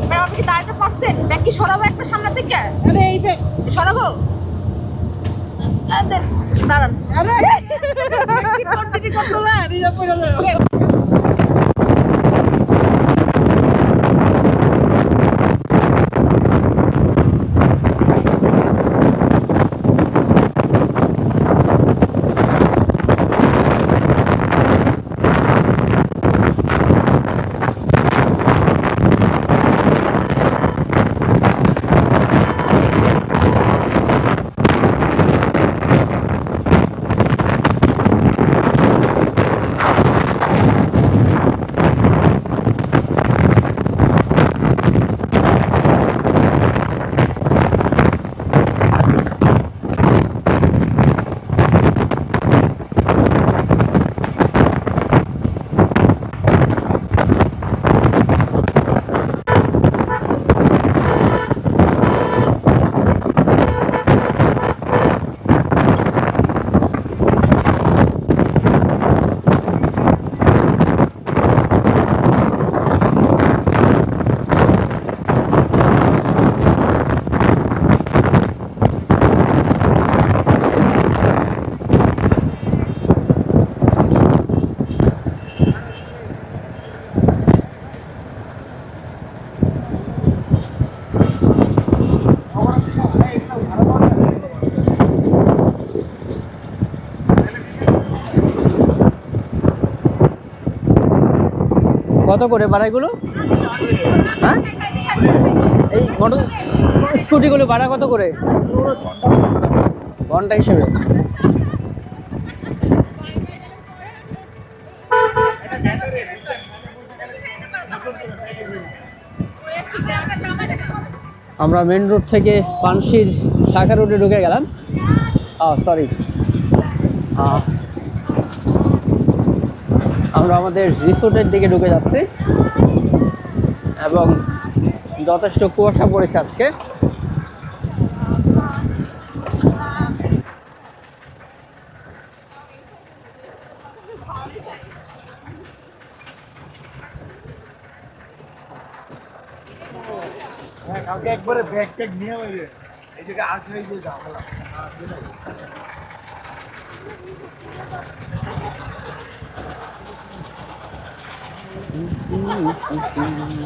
Madam আপনি কি দাঁড়াতে পারছেন? ব্যাগ কি সরাবো একটা সামনে থেকে? আরে এই ব্যাগ। সরাবো? দাঁড়ান। আরে কি করতে কি করতে রিজার্ভ করে কত করে ভাড়াগুলো? হ্যাঁ? এই মোটর স্কুটিগুলো ভাড়া কত করে? ঘণ্টা হিসেবে। আমরা মেন রোড থেকে পানশির শাখা রোডে ঢুকে গেলাম। সরি আমরা আমাদের রিসোর্টের দিকে ঢুকে যাচ্ছি। এবং যথেষ্ট কুয়াশা পড়েছে আজকে। হ্যাঁ একবারে ব্যাগ ট্যাগ নিয়ে যে। 呜呜呜